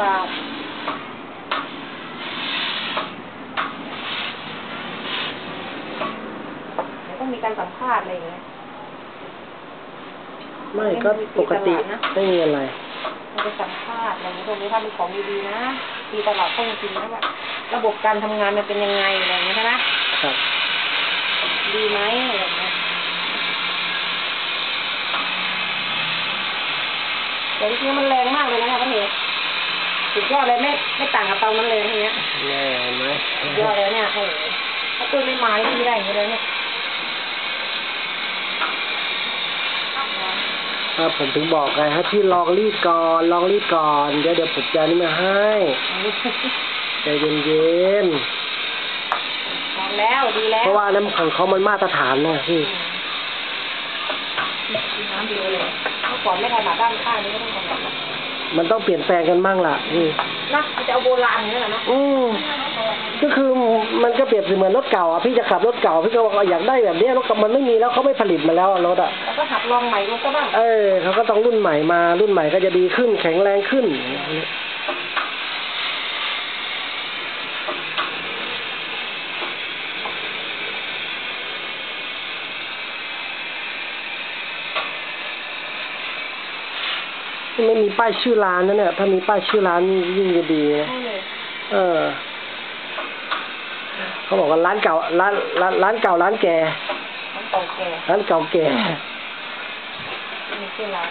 บาทเดี๋ยวต้องมีการสัมภาษณ์อะไรอย่างเงี้ย ไม่ก็ปกติไม่มีอะไรเราไปสัมภาษณ์อะไรอย่างเงี้ยตรงนี้ถ้ามีของดีๆนะดีตลาดต้องจริงนะว่าระบบการทำงานมันเป็นยังไงอะไรอย่างเงี้ยใช่ไหมครับ ดีไหมอะไรอย่างเงี้ยแต่จริงๆมันแรงมากเลยนะคะพ่อเน สุดยอดเลยไม่ไม่ต่างกับเตานั้นเลยทีเนี้ยแน่เห็นไหมสุดยอดเลยเนี่ยโอ้โหถ้าตุ้ยไม่มาที่ไม่ได้อย่างนี้เลยเนี่ยถ้าผมถึงบอกไงให้พี่ลองรีดก่อนลองรีดก่อนเดี๋ยวเดี๋ยวผมจะนี่มาให้ใจเย็นลองแล้วดีแล้ๆวเพราะว่าน้ำของเขามันมาตรฐานนะพี่กินน้ำดีเลยเมื่อก่อนไม่ถนัดด้านข้างนี้ก็ต้องถนัดนะ มันต้องเปลี่ยนแปลงกันบ้างล่ะพี่นะมันจะเอาโบราณอย่างนี้แหละเนาะอืมก็คือมันก็เปรียบเสมือนรถเก่าอะพี่จะขับรถเก่าพี่ก็บอกว่าอยากได้แบบเนี้ยรถเก่ามันไม่มีแล้วเขาไม่ผลิตมาแล้วอะรถอะแล้วก็หัดลองใหม่ดูก็บ้างเออเขาก็ต้องรุ่นใหม่มารุ่นใหม่ก็จะดีขึ้นแข็งแรงขึ้น ไม่มีป้ายชื่อร้านนะเนี่ยถ้ามีป้ายชื่อร้านยิ่งจะดีนะใช่เลยเออ เขาบอกว่าร้านเก่าร้านร้านร้านเก่าร้านแก่มันเก่าแก่ร้านเก่าแก่ไม่มีชื่อร้าน